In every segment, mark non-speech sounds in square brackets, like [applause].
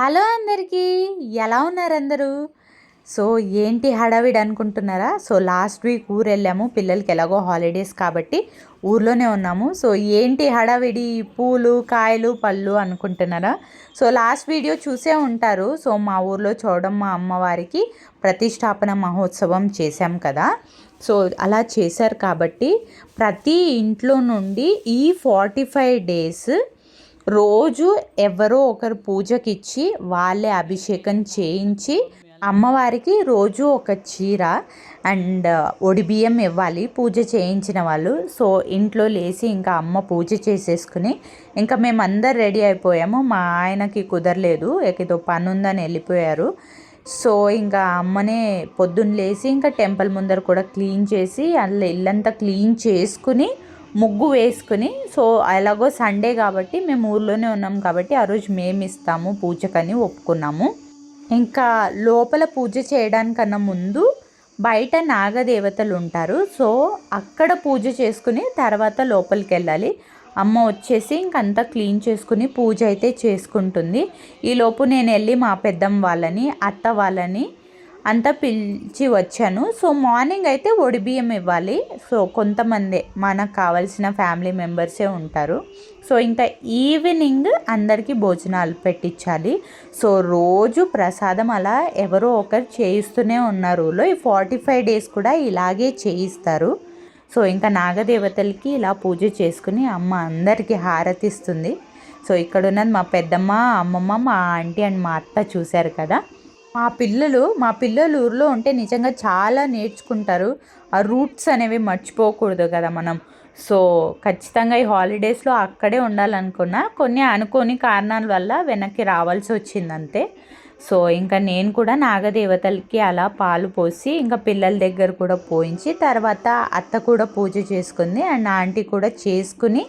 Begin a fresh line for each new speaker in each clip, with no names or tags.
Hello అందరికీ ఎలా ఉన్నారు అందరూ సో ఏంటి హడావిడి అనుకుంటున్నారా? సో లాస్ట్ వీక్ ఊరు వెళ్ళాము పిల్లలకి ఎలాగో హాలిడేస్ కాబట్టి ఊర్లోనే ఉన్నాము. సో ఏంటి హడావిడి? పూలు కాయలు పళ్ళు అనుకుంటున్నారా? సో లాస్ట్ వీడియో చూసే ఉంటారు. సో మా ఊర్లో చూడమ్మ అమ్మవారికి ప్రతిష్టాపన మహోత్సవం చేశాం కదా. సో అలా చేశారు కాబట్టి ప్రతి ఇంట్లో నుండి ఈ ఫార్టీ ఫైవ్ డేస్ రోజు ఎవరో ఒకరు పూజకిచ్చి వాళ్ళే అభిషేకం చేయించి అమ్మవారికి రోజు ఒక చీర అండ్ ఒడిబియ్యం ఇవ్వాలి. పూజ చేయించిన వాళ్ళు. సో ఇంట్లో లేచి ఇంకా అమ్మ పూజ చేసేసుకుని ఇంకా మేమందరు రెడీ అయిపోయాము. మా ఆయనకి కుదరలేదు. ఏదో పని ఉందని వెళ్ళిపోయారు. సో ఇంకా అమ్మనే పొద్దున్న లేచి ఇంకా టెంపుల్ ముందర కూడా క్లీన్ చేసి అందులో ఇల్లంతా క్లీన్ చేసుకుని ముగ్గు వేసుకుని సో ఎలాగో సండే కాబట్టి మేము ఊర్లోనే ఉన్నాం కాబట్టి ఆ రోజు మేము ఇస్తాము పూజకని ఒప్పుకున్నాము. ఇంకా లోపల పూజ చేయడానికన్నా ముందు బయట నాగదేవతలు ఉంటారు. సో అక్కడ పూజ చేసుకుని తర్వాత లోపలికి వెళ్ళాలి. అమ్మ వచ్చేసి ఇంకంతా క్లీన్ చేసుకుని పూజ అయితే చేసుకుంటుంది. ఈలోపు నేను వెళ్ళి మా పెద్దమ్మ వాళ్ళని అత్త వాళ్ళని అంతా పిలిచి వచ్చాను. సో మార్నింగ్ అయితే బియ్యం ఇవ్వాలి. సో కొంతమంది మనకు కావాల్సిన ఫ్యామిలీ మెంబర్సే ఉంటారు. సో ఇంకా ఈవినింగ్ అందరికీ భోజనాలు పెట్టించాలి. సో రోజు ప్రసాదం అలా ఎవరో ఒకరు చేయిస్తూనే ఉన్నారు. ఈ ఫార్టీ ఫైవ్ డేస్ కూడా ఇలాగే చేయిస్తారు. సో ఇంకా నాగదేవతలకి ఇలా పూజ చేసుకుని అమ్మ అందరికీ హారతిస్తుంది. సో ఇక్కడ ఉన్నది మా పెద్దమ్మ అమ్మమ్మ మా ఆంటీ అండ్ మా అత్త చూశారు కదా. మా పిల్లలు మా పిల్లలు ఊర్లో ఉంటే నిజంగా చాలా నేర్చుకుంటారు. ఆ రూట్స్ అనేవి మర్చిపోకూడదు కదా మనం. సో ఖచ్చితంగా ఈ హాలిడేస్లో అక్కడే ఉండాలనుకున్నా కొన్ని అనుకోని కారణాల వల్ల వెనక్కి రావాల్సి వచ్చింది అంతే సో ఇంకా నేను కూడా నాగదేవతలకి అలా పాలు పోసి ఇంకా పిల్లల దగ్గర కూడా పోయించి తర్వాత అత్త కూడా పూజ చేసుకుంది అండ్ ఆంటీ కూడా చేసుకుని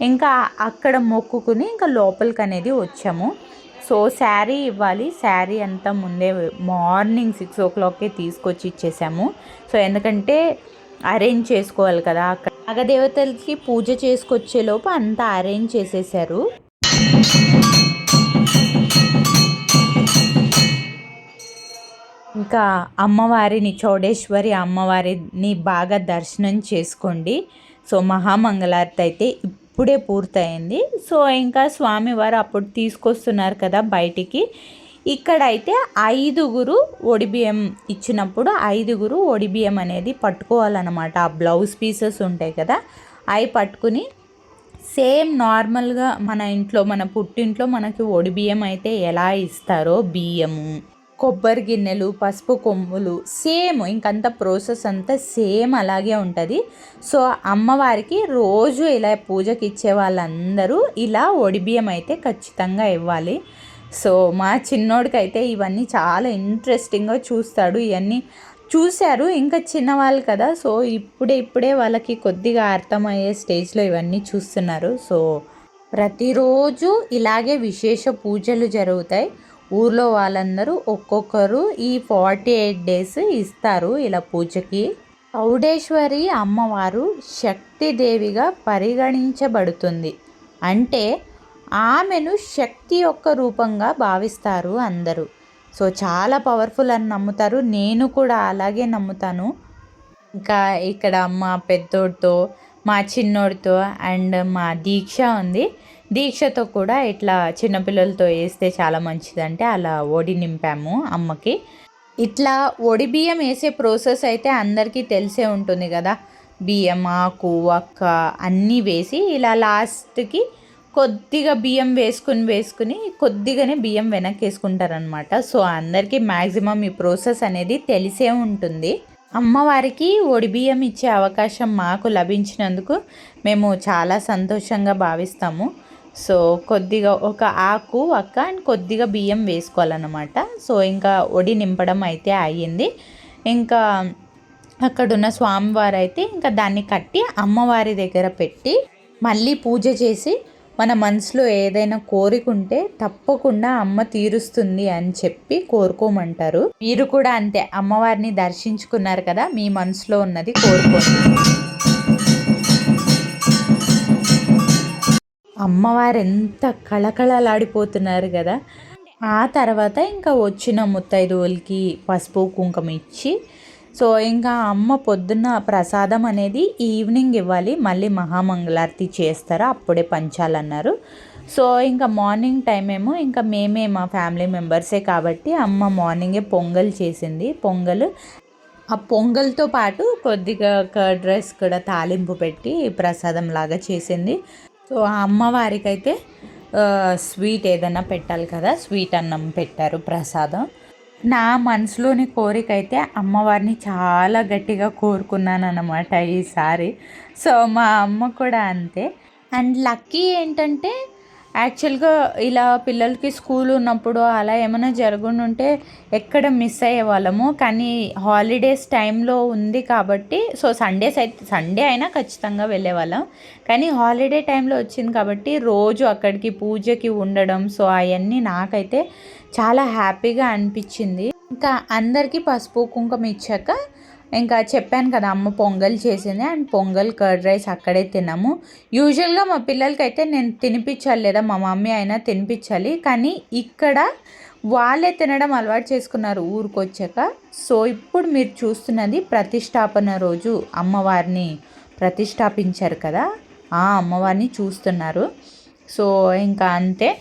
ఇంకా అక్కడ మొక్కుకుని ఇంకా లోపలికి అనేది వచ్చాము. సో శారీ ఇవ్వాలి. శారీ అంతా ముందే మార్నింగ్ సిక్స్ ఓ క్లాక్కే తీసుకొచ్చి ఇచ్చేసాము. సో ఎందుకంటే అరేంజ్ చేసుకోవాలి కదా. అక్కడ నాగదేవతలకి పూజ చేసుకొచ్చే లోపు అంతా అరేంజ్ చేసేసారు. ఇంకా అమ్మవారిని చౌడేశ్వరి అమ్మవారిని బాగా దర్శనం చేసుకోండి. సో మహామంగళార్తి అయితే ఇప్పుడే పూర్తయింది. సో ఇంకా స్వామివారు అప్పుడు తీసుకొస్తున్నారు కదా బయటికి. ఇక్కడైతే ఐదుగురు ఒడిబియ్యం ఇచ్చినప్పుడు ఐదుగురు ఒడిబియ్యం అనేది పట్టుకోవాలన్నమాట. ఆ బ్లౌజ్ పీసెస్ ఉంటాయి కదా అవి పట్టుకుని సేమ్ నార్మల్గా మన ఇంట్లో మన పుట్టింట్లో మనకి ఒడిబియ్యం అయితే ఎలా ఇస్తారో బియ్యము. కొబ్బరి గిన్నెలు పసుపు కొమ్ములు సేమ్ ఇంకంత ప్రాసెస్ అంతా సేమ్ అలాగే ఉంటుంది. సో అమ్మవారికి రోజు ఇలా పూజకి ఇచ్చే వాళ్ళందరూ ఇలా ఒడిబియ్యం అయితే ఖచ్చితంగా ఇవ్వాలి. సో మా చిన్నోడికైతే ఇవన్నీ చాలా ఇంట్రెస్టింగ్గా చూస్తాడు. ఇవన్నీ చూశారు ఇంకా చిన్నవాళ్ళు కదా. సో ఇప్పుడే ఇప్పుడే వాళ్ళకి కొద్దిగా అర్థమయ్యే స్టేజ్లో ఇవన్నీ చూస్తున్నారు. సో ప్రతిరోజు ఇలాగే విశేష పూజలు జరుగుతాయి. ఊర్లో వాళ్ళందరూ ఒక్కొక్కరు ఈ ఫార్టీ ఎయిట్ డేస్ ఇస్తారు ఇలా పూజకి. ఔడేశ్వరి అమ్మవారు శక్తిదేవిగా పరిగణించబడుతుంది. అంటే ఆమెను శక్తి యొక్క రూపంగా భావిస్తారు అందరూ. సో చాలా పవర్ఫుల్ అని నమ్ముతారు. నేను కూడా అలాగే నమ్ముతాను. ఇంకా ఇక్కడ మా పెద్దోడితో మా చిన్నోడితో అండ్ మా దీక్ష ఉంది. దీక్షతో కూడా ఇట్లా చిన్నపిల్లలతో వేస్తే చాలా మంచిదంటే అలా ఒడి నింపాము అమ్మకి. ఇట్లా ఒడి బియ్యం వేసే ప్రాసెస్ అయితే అందరికీ తెలిసే ఉంటుంది కదా. బియ్యం ఆకు అక్క అన్నీ వేసి ఇలా లాస్ట్కి కొద్దిగా బియ్యం వేసుకుని వేసుకుని కొద్దిగానే బియ్యం వెనక్కి వేసుకుంటారనమాట సో అందరికీ మ్యాక్సిమం ఈ ప్రాసెస్ అనేది తెలిసే ఉంటుంది. అమ్మవారికి ఒడి బియ్యం ఇచ్చే అవకాశం మాకు లభించినందుకు మేము చాలా సంతోషంగా భావిస్తాము. సో కొద్దిగా ఒక ఆకు అక్క అండ్ కొద్దిగా బియ్యం వేసుకోవాలన్నమాట. సో ఇంకా ఒడి నింపడం అయితే అయ్యింది. ఇంకా అక్కడున్న స్వామివారు అయితే ఇంకా దాన్ని కట్టి అమ్మవారి దగ్గర పెట్టి మళ్ళీ పూజ చేసి మన మనసులో ఏదైనా కోరికుంటే తప్పకుండా అమ్మ తీరుస్తుంది అని చెప్పి కోరుకోమంటారు. మీరు కూడా అంతే అమ్మవారిని దర్శించుకున్నారు కదా మీ మనసులో ఉన్నది కోరుకోండి. అమ్మవారు ఎంత కళకళలాడిపోతున్నారు కదా. ఆ తర్వాత ఇంకా వచ్చిన ముత్తైదువులకి పసుపు కుంకుమ ఇచ్చి సో ఇంకా అమ్మ పొద్దున్న ప్రసాదం అనేది ఈవినింగ్ ఇవ్వాలి మళ్ళీ మహామంగళారతి చేస్తారు అప్పుడే పంచాలన్నారు. సో ఇంకా మార్నింగ్ టైం ఏమో ఇంకా మేమే మా ఫ్యామిలీ మెంబర్సే కాబట్టి అమ్మ మార్నింగే పొంగల్ చేసింది. పొంగల్ ఆ పొంగల్తో పాటు కొద్దిగా కర్డ్ రైస్ కూడా తాలింపు పెట్టి ప్రసాదం లాగా చేసింది. సో ఆ అమ్మవారికి అయితే స్వీట్ ఏదైనా పెట్టాలి కదా స్వీట్ అన్నం పెట్టారు ప్రసాదం. నా మనసులోని కోరిక అయితే అమ్మవారిని చాలా గట్టిగా కోరుకున్నాను అనమాట ఈసారి. సో మా అమ్మ కూడా అంతే. అండ్ లక్కీ ఏంటంటే యాక్చువల్గా ఇలా పిల్లలకి స్కూల్ ఉన్నప్పుడు అలా ఏమైనా జరుగుంటే ఎక్కడ మిస్ అయ్యే వాళ్ళము కానీ హాలిడేస్ టైంలో ఉంది కాబట్టి సో సండేస్ అయితే సండే అయినా ఖచ్చితంగా వెళ్ళేవాళ్ళం. కానీ హాలిడే టైంలో వచ్చింది కాబట్టి రోజు అక్కడికి పూజకి ఉండడం సో అవన్నీ నాకైతే చాలా హ్యాపీగా అనిపించింది. ఇంకా అందరికీ పసుపు కుంకుమ ఇచ్చాక ఇంకా చెప్పాను కదా అమ్మ పొంగల్ చేసింది అండ్ పొంగల్ కర్డ్ రైస్ అక్కడే తిన్నాము యూజువల్గా మా పిల్లలకైతే నేను తినిపించాలి లేదా మా మమ్మీ అయినా తినిపించాలి. కానీ ఇక్కడ వాళ్ళే తినడం అలవాటు చేసుకున్నారు ఊరికొచ్చాక. సో ఇప్పుడు మీరు చూస్తున్నది ప్రతిష్టాపన రోజు. అమ్మవారిని ప్రతిష్టాపించారు కదా? ఆ అమ్మవారిని చూస్తున్నారు. సో ఇంకా అంతే.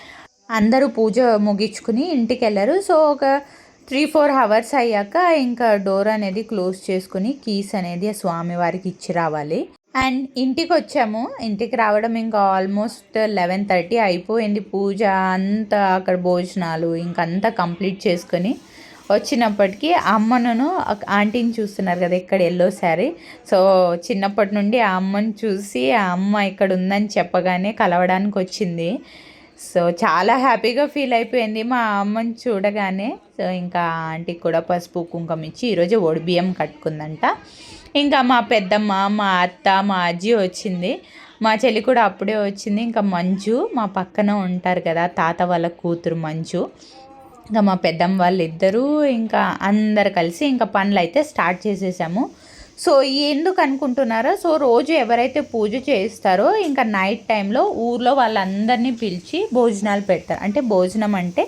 అందరూ పూజ ముగించుకుని ఇంటికి వెళ్ళారు సో ఒక త్రీ ఫోర్ అవర్స్ అయ్యాక ఇంకా డోర్ అనేది క్లోజ్ చేసుకుని కీస్ అనేది ఆ స్వామివారికి ఇచ్చి రావాలి. అండ్ ఇంటికి వచ్చాము. ఇంటికి రావడం ఇంకా ఆల్మోస్ట్ లెవెన్ థర్టీ అయిపోయింది. పూజ అంతా అక్కడ భోజనాలు ఇంకంతా కంప్లీట్ చేసుకొని వచ్చినప్పటికీ అమ్మను ఆంటీని చూస్తున్నారు కదా ఇక్కడ ఎల్లో శారీ. సో చిన్నప్పటి నుండి ఆ అమ్మను చూసి ఆ అమ్మ ఇక్కడ ఉందని చెప్పగానే కలవడానికి వచ్చింది. సో చాలా హ్యాపీగా ఫీల్ అయిపోయింది మా అమ్మని చూడగానే. సో ఇంకా ఆంటీకి కూడా పసుపు కుంకుమ ఇచ్చి ఈరోజు బియ్యం కట్టుకుందంట. ఇంకా మా పెద్దమ్మ మా అత్త మా అజ్జి వచ్చింది. మా చెల్లి కూడా అప్పుడే వచ్చింది. ఇంకా మంజు మా పక్కన ఉంటారు కదా తాత వాళ్ళ కూతురు మంజు. ఇంకా మా పెద్దమ్మ వాళ్ళిద్దరూ ఇంకా అందరు కలిసి ఇంకా పనులు అయితే స్టార్ట్ చేసేసాము. సో ఎందుకు అనుకుంటున్నారో? సో రోజు ఎవరైతే పూజ చేస్తారో ఇంకా నైట్ టైంలో ఊర్లో వాళ్ళందరినీ పిలిచి భోజనాలు పెడతారు. అంటే భోజనం అంటే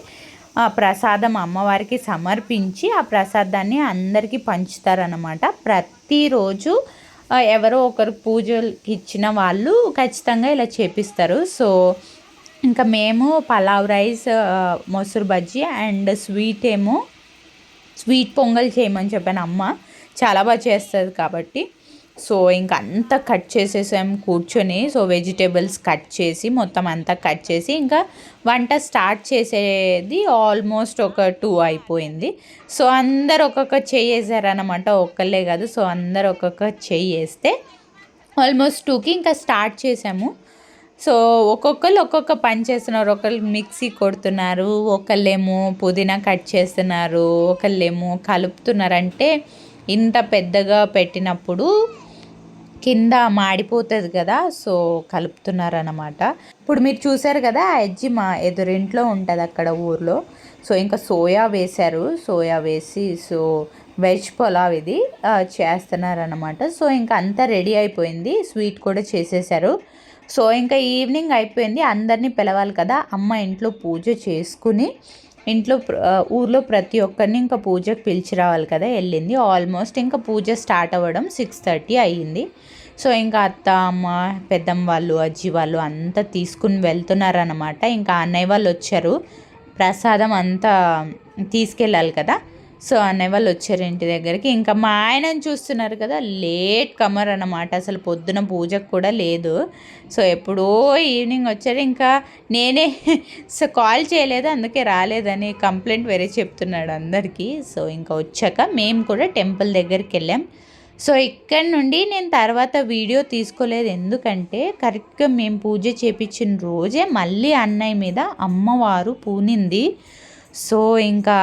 ఆ ప్రసాదం అమ్మవారికి సమర్పించి ఆ ప్రసాదాన్ని అందరికీ పంచుతారనమాట ప్రతిరోజు ఎవరో ఒకరు పూజలు ఇచ్చిన వాళ్ళు ఖచ్చితంగా ఇలా చేపిస్తారు. సో ఇంకా మేము పలావ్ రైస్ మొసరు బజ్జీ అండ్ స్వీట్ ఏమో స్వీట్ పొంగల్ చేయమని చెప్పాను అమ్మ. చాలా బాగా చేస్తుంది కాబట్టి. సో ఇంక అంతా కట్ చేసేసాం కూర్చొని. సో వెజిటేబుల్స్ కట్ చేసి మొత్తం అంతా కట్ చేసి ఇంకా వంట స్టార్ట్ చేసేది ఆల్మోస్ట్ ఒక టూ అయిపోయింది. సో అందరు ఒక్కొక్క చెయ్యి వేసారనమాట ఒక్కళ్ళే కాదు. సో అందరు ఒక్కొక్క చెయ్యి వేస్తే ఆల్మోస్ట్ టూకి ఇంకా స్టార్ట్ చేసాము. సో ఒక్కొక్కరు ఒక్కొక్క పని చేస్తున్నారు. ఒకళ్ళు మిక్సీ కొడుతున్నారు ఒకళ్ళేమో పుదీనా కట్ చేస్తున్నారు ఒకళ్ళేమో కలుపుతున్నారు. అంటే ఇంత పెద్దగా పెట్టినప్పుడు కింద మాడిపోతుంది కదా సో కలుపుతున్నారనమాట ఇప్పుడు మీరు చూసారు కదా ఆ మా ఎదురింట్లో ఉంటుంది అక్కడ ఊర్లో. సో ఇంకా సోయా వేశారు సోయా వేసి సో వెజ్ పులావ్ ఇది చేస్తున్నారనమాట సో ఇంకా అంతా రెడీ అయిపోయింది స్వీట్ కూడా చేసేసారు సో ఇంకా ఈవినింగ్ అయిపోయింది అందరినీ పిలవాలి కదా అమ్మ ఇంట్లో పూజ చేసుకుని ఇంట్లో ఊర్లో ప్రతి ఒక్కరిని ఇంకా పూజకు పిలిచి రావాలి కదా వెళ్ళింది. ఆల్మోస్ట్ ఇంకా పూజ స్టార్ట్ అవ్వడం సిక్స్ థర్టీ అయ్యింది. సో ఇంకా అత్త అమ్మ పెద్దమ్మ వాళ్ళు అజ్జి వాళ్ళు అంతా తీసుకుని వెళ్తున్నారనమాట ఇంకా అన్నయ్య వాళ్ళు వచ్చారు. ప్రసాదం అంతా తీసుకెళ్ళాలి కదా. సో అన్నయ్య వాళ్ళు వచ్చారు ఇంటి దగ్గరికి. ఇంకా మా ఆయనని చూస్తున్నారు కదా లేట్ కమర్ అనమాట అసలు పొద్దున పూజకు కూడా లేదు. సో ఎప్పుడో ఈవినింగ్ వచ్చారు. ఇంకా నేనే [laughs] సో కాల్ చేయలేదు అందుకే రాలేదని కంప్లైంట్ వేరే చెప్తున్నాడు అందరికీ. సో ఇంకా వచ్చాక మేము కూడా టెంపుల్ దగ్గరికి వెళ్ళాం. సో ఇక్కడ నుండి నేను తర్వాత వీడియో తీసుకోలేదు. ఎందుకంటే కరెక్ట్గా మేము పూజ చేపించిన రోజే మళ్ళీ అన్నయ్య మీద అమ్మవారు పూనింది. సో ఇంకా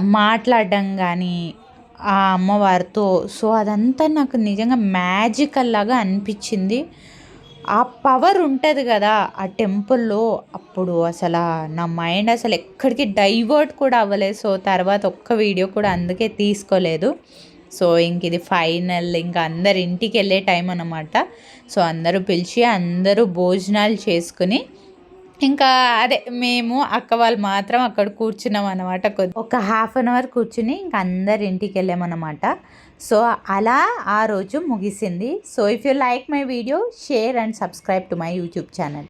మాట్లాడడం కానీ ఆ అమ్మవారితో సో అదంతా నాకు నిజంగా మ్యాజికల్ లాగా అనిపించింది. ఆ పవర్ ఉంటుంది కదా ఆ టెంపుల్లో అప్పుడు అసలు నా మైండ్ అసలు ఎక్కడికి డైవర్ట్ కూడా అవ్వలేదు. సో తర్వాత ఒక్క వీడియో కూడా అందుకే తీసుకోలేదు. సో ఇంక ఇది ఫైనల్ ఇంకా అందరు ఇంటికి వెళ్ళే టైం అనమాట సో అందరూ పిలిచి అందరూ భోజనాలు చేసుకుని ఇంకా అదే మేము అక్క వాళ్ళు మాత్రం అక్కడ కూర్చున్నాం అనమాట ఒక హాఫ్ అన్ అవర్ కూర్చుని ఇంకా అందరు ఇంటికి వెళ్ళామన్నమాట సో అలా ఆ రోజు ముగిసింది. So if you like my video share and subscribe to my YouTube channel